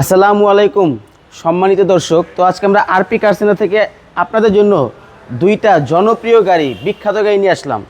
আসসালামু আলাইকুম, সম্মানিত দর্শক। তো আজকে আমরা আরপি কারসেনা থেকে আপনাদের জন্য দুইটা জনপ্রিয় গাড়ি, বিখ্যাত গাড়ি নিয়ে আসলাম।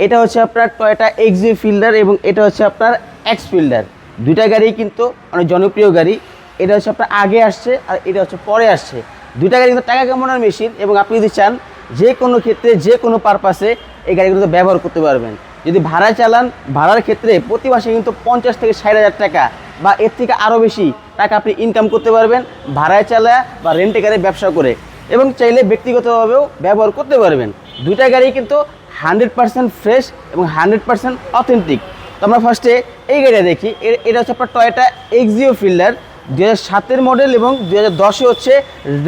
এটা হচ্ছে আপনার টয়োটা এক্সি ফিল্ডার এবং এটা হচ্ছে আপনার এক্স ফিল্ডার দুইটা গাড়ি কিন্তু অনেক জনপ্রিয় গাড়ি। এটা হচ্ছে আপনার আগে আসছে আর এটা হচ্ছে পরে আসছে। দুইটা গাড়ি কিন্তু টাকা কামানোর মেশিন এবং আপনি যদি চান যে কোনো ক্ষেত্রে, যে কোনো পারপাসে এই গাড়িগুলো ব্যবহার করতে পারবেন। যদি ভাড়া চালান, ভাড়ার ক্ষেত্রে প্রতি মাসে কিন্তু পঞ্চাশ থেকে ষাট হাজার টাকা বা এর থেকে আরও বেশি টাকা আপনি ইনকাম করতে পারবেন, ভাড়ায় চালা বা রেন্টে গাড়ি ব্যবসা করে। এবং চাইলে ব্যক্তিগতভাবেও ব্যবহার করতে পারবেন। দুইটা গাড়ি কিন্তু হান্ড্রেড পার্সেন্ট ফ্রেশ এবং হান্ড্রেড পার্সেন্ট অথেন্টিক তো আমরা ফার্স্টে এই গাড়িটা দেখি। এটা হচ্ছে আপনার টয়টা এক্সিও ফিল্ডার দু সাতের মডেল এবং দু হাজার হচ্ছে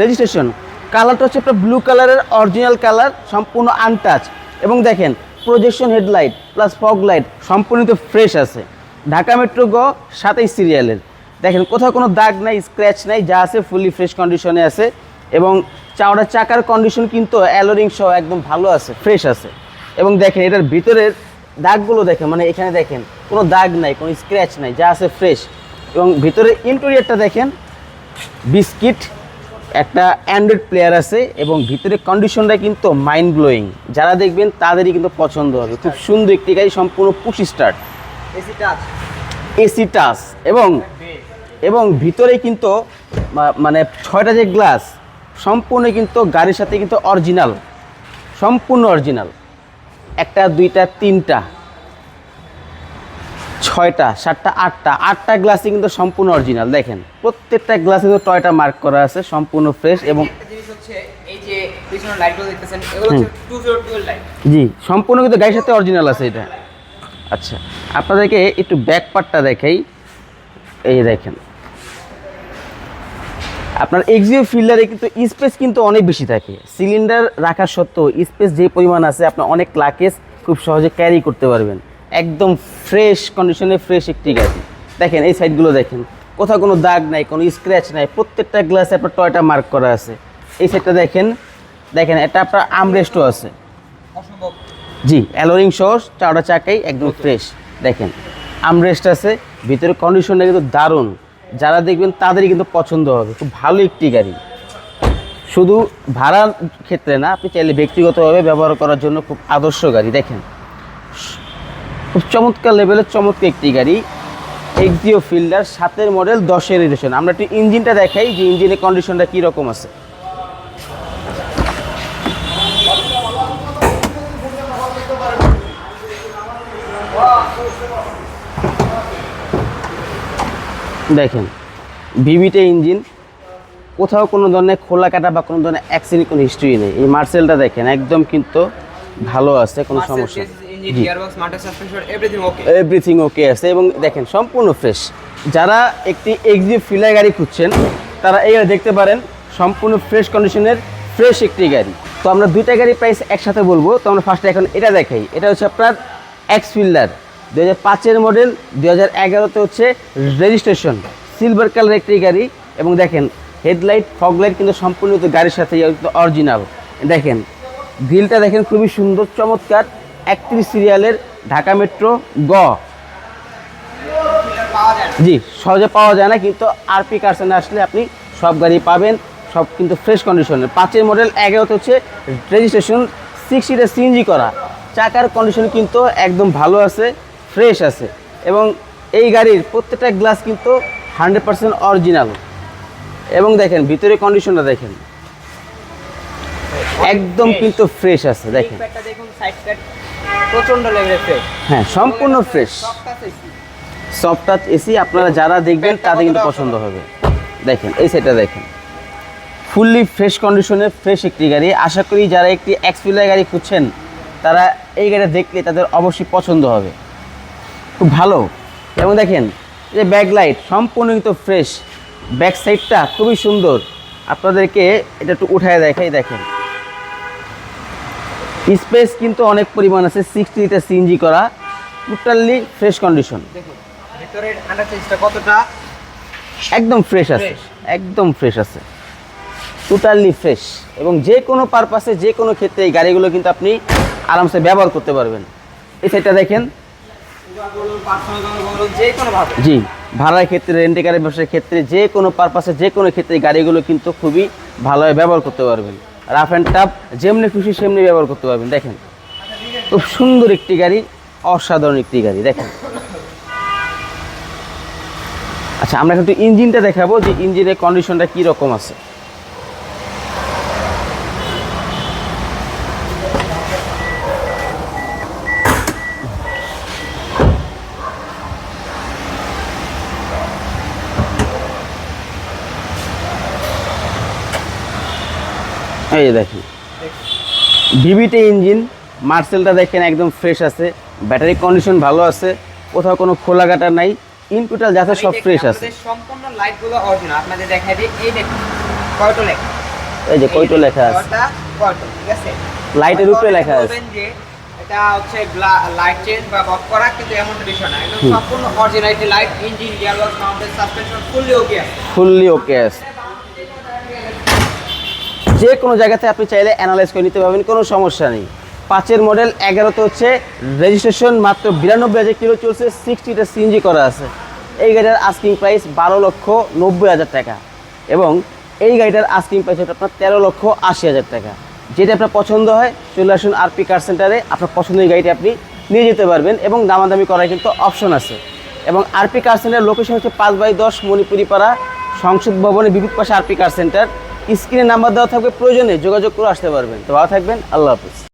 রেজিস্ট্রেশন কালারটা হচ্ছে আপনার ব্লু কালারের অরিজিনাল কালার সম্পূর্ণ আনটাচ এবং দেখেন projection headlight plus fog light সম্পূর্ণ ফ্রেশ আছে। ঢাকা মেট্রো গ সাতাইশ সিরিয়ালের দেখেন কোথাও কোনো দাগ নাই স্ক্র্যাচ নাই যা আছে ফুলি ফ্রেশ কন্ডিশনে আছে। এবং চাওড়া চাকার কন্ডিশন কিন্তু অ্যালোরিং সহ একদম ভালো আছে ফ্রেশ আছে। এবং দেখেন এটার ভিতরের দাগগুলো দেখেন মানে এখানে দেখেন কোনো দাগ নাই কোনো স্ক্র্যাচ নাই যা আছে ফ্রেশ এবং ভিতরে ইন্টেরিয়রটা দেখেন বিস্কিট একটা অ্যান্ড্রয়েড প্লেয়ার আছে এবং ভিতরে কন্ডিশনটা কিন্তু মাইন্ড ব্লোয়িং যারা দেখবেন তাদেরই কিন্তু পছন্দ হবে। খুব সুন্দর একটি গাড়ি সম্পূর্ণ push start AC touch AC touch এবং এবং ভিতরে কিন্তু মানে ছয়টা যে গ্লাস সম্পূর্ণ কিন্তু গাড়ির সাথে কিন্তু অরিজিনাল সম্পূর্ণ অরিজিনাল। একটা দুইটা তিনটা ছয়টা সাতটা আটটা আটটা গ্লাসই কিন্তু সম্পূর্ণ অরিজিনাল দেখেন। প্রত্যেকটা গ্লাসে কিন্তু টয়টা মার্ক করা আছে সম্পূর্ণ ফ্রেশ এবং জি সম্পূর্ণ কিন্তু গাড়ির সাথে অরিজিনাল আছে এটা। আচ্ছা আপনাদেরকে একটু ব্যাক পার্টটা দেখাই। এই দেখেন। আপনার এক্সিও ফিল্ডারে কিন্তু স্পেস কিন্তু অনেক বেশি থাকে। সিলিন্ডার রাখা সত্ত্বেও স্পেস যে পরিমাণ আছে আপনার অনেক লাকেজ খুব সহজে ক্যারি করতে পারবেন। একদম ফ্রেশ কন্ডিশনে ফ্রেশ একটি গাড়ি। দেখেন এই সাইডগুলো দেখেন। কোথাও কোনো দাগ নাই কোনো স্ক্র্যাচ নাই প্রত্যেকটা গ্লাসে আপনার টয়টা মার্ক করা আছে। এই সাইডটা দেখেন দেখেন এটা আপনার আমরেস্টও আছে। জি অ্যালোরিং সহ চারটা চাকাই একদম ফ্রেশ দেখেন আমরেস্ট আছে ভিতরে কন্ডিশনটা কিন্তু দারুণ। যারা দেখবেন তাদেরই কিন্তু পছন্দ হবে। খুব ভালো একটি গাড়ি। শুধু ভাড়ার ক্ষেত্রে না, আপনি চাইলে ব্যক্তিগতভাবে ব্যবহার করার জন্য খুব আদর্শ গাড়ি, দেখেন। খুব চমৎকার লেভেলের চমৎকার একটি গাড়ি। এক্সিও ফিল্ডার সাতের মডেল দশের এডিশন আমরা একটু ইঞ্জিনটা দেখাই যে ইঞ্জিনের কন্ডিশনটা কীরকম আছে। দেখেন ভিভিটে ইঞ্জিন কোথাও কোনো ধরনের খোলা কাটা বা কোনো ধরনের অ্যাক্সিডেন্ট কোনো হিস্ট্রি নেই। এই মার্সেলটা দেখেন একদম কিন্তু ভালো আছে কোনো সমস্যা এভরিথিং ওকে আছে এবং দেখেন সম্পূর্ণ ফ্রেশ যারা একটি এক্সি ফিলার গাড়ি খুঁজছেন তারা এই দেখতে পারেন সম্পূর্ণ ফ্রেশ কন্ডিশনের ফ্রেশ একটি গাড়ি। তো আমরা দুইটা গাড়ি প্রাইস একসাথে বলব তো আমরা ফার্স্টে এখন এটা দেখাই। এটা হচ্ছে আপনার এক্স ফিল্ডার দু হাজার পাঁচের মডেল দু হাজার এগারোতে হচ্ছে রেজিস্ট্রেশন সিলভার কালার একটি গাড়ি। এবং দেখেন হেডলাইট ফগ লাইট কিন্তু সম্পূর্ণ গাড়ির সাথে অরিজিনাল দেখেন গ্রিলটা দেখেন খুবই সুন্দর, চমৎকার। একত্রিশ সিরিয়ালের ঢাকা মেট্রো গ। জি, সহজে পাওয়া যায় না, কিন্তু আরপি কারসেনে আসলে আপনি সব গাড়ি পাবেন, সব কিন্তু ফ্রেশ কন্ডিশনের পাঁচের মডেল এগারোতে হচ্ছে রেজিস্ট্রেশন সিক্স সিটের সিএনজি করা। চাকার কন্ডিশন কিন্তু একদম ভালো আছে। ফ্রেশ আছে। এবং এই গাড়ির প্রত্যেকটা গ্লাস কিন্তু হান্ড্রেড পার্সেন্ট অরিজিনাল। এবং দেখেন ভিতরে কন্ডিশনটা দেখেন। একদম কিন্তু ফ্রেশ আছে দেখেন। প্রচণ্ড ফ্রেশ হ্যাঁ সম্পূর্ণ ফ্রেশ সফট টাচ এসি আপনারা যারা দেখবেন তাদের কিন্তু পছন্দ হবে। দেখেন এই সেটটা দেখেন। ফুললি ফ্রেশ কন্ডিশনে ফ্রেশ একটি গাড়ি। আশা করি যারা একটি এক্সপিলার গাড়ি খুঁজছেন তারা এই গাড়ি দেখলে তাদের অবশ্যই পছন্দ হবে। খুব ভালো। এবং দেখেন যে ব্যাক লাইট সম্পূর্ণ কিন্তু ফ্রেশ ব্যাক সাইডটা খুবই সুন্দর। আপনাদেরকে এটা একটু উঠায় দেখাই দেখেন। স্পেস কিন্তু অনেক পরিমাণ আছে সিক্সটি লিটার সিএনজি করা টোটালি ফ্রেশ কন্ডিশন কতটা? একদম ফ্রেশ আছে একদম ফ্রেশ আছে। টোটালি ফ্রেশ এবং যে কোনো পারপাসে যে কোনো ক্ষেত্রে এই গাড়িগুলো কিন্তু আপনি আরামসে ব্যবহার করতে পারবেন। এই সাইডটা দেখেন জি, ভাড়ার ক্ষেত্রে রেন্টে গাড়ি ব্যবসার ক্ষেত্রে, যে কোনো পারপাসে যে কোনো ক্ষেত্রে গাড়িগুলো কিন্তু খুবই ভালোভাবে ব্যবহার করতে পারবেন। রাফ অ্যান্ড টাফ যেমনি খুশি সেমনি ব্যবহার করতে পারবেন, দেখেন। খুব সুন্দর একটি গাড়ি, অসাধারণ একটি গাড়ি, দেখেন। আচ্ছা আমরা একটু ইঞ্জিনটা দেখাবো যে ইঞ্জিনের কন্ডিশনটা কী রকম আছে। এই যে দেখেন। ভিভিটি ইঞ্জিন মার্সেলটা দেখেন একদম ফ্রেশ আছে ব্যাটারি কন্ডিশন ভালো আছে কোথাও কোনো খোলা কাটা নাই ইনপুটাল যাতে সব ফ্রেশ আছে। সম্পূর্ণ লাইটগুলো অরিজিনাল আপনাদের দেখাই দিই এই দেখুন কয়টো লেখা? এই যে কয়টো লেখা আছে? কয়টো ঠিক আছে? লাইটের উপরে লেখা আছে। এটা হচ্ছে লাইট চেঞ্জ বা অফ করা কিন্তু এমন বিষয় না। একদম সম্পূর্ণ originality light engine gearbox mounted suspension fully okay আছে। ফুললি ওকে আছে। যে কোনো জায়গাতে আপনি চাইলে অ্যানালাইজ করে নিতে পারবেন, কোনো সমস্যা নেই। পাঁচের মডেল এগারোতে হচ্ছে রেজিস্ট্রেশন মাত্র বিরানব্বই হাজার কিলো চলছে সিক্সটিটা সিএনজি করা আছে। এই গাড়িটার আস্কিং প্রাইস বারো লক্ষ নব্বই হাজার টাকা এবং এই গাড়িটার আস্কিং প্রাইস হচ্ছে আপনার তেরো লক্ষ আশি হাজার টাকা। যেটা আপনার পছন্দ হয়, চলে আসুন আরপি কার সেন্টারে আপনার পছন্দের গাড়িটি আপনি নিয়ে যেতে পারবেন এবং দামাদামি করার কিন্তু অপশন আছে। এবং আরপি কার সেন্টার লোকেশন হচ্ছে পাঁচ বাই দশ মণিপুরি পাড়া সংসদ ভবনের বিপরীত পাশে আরপি কার সেন্টার স্ক্রিনে নাম্বার দেওয়া থাকবে প্রয়োজনে যোগাযোগ করে আসতে পারবেন। তো ভালো থাকবেন আল্লাহ হাফিজ।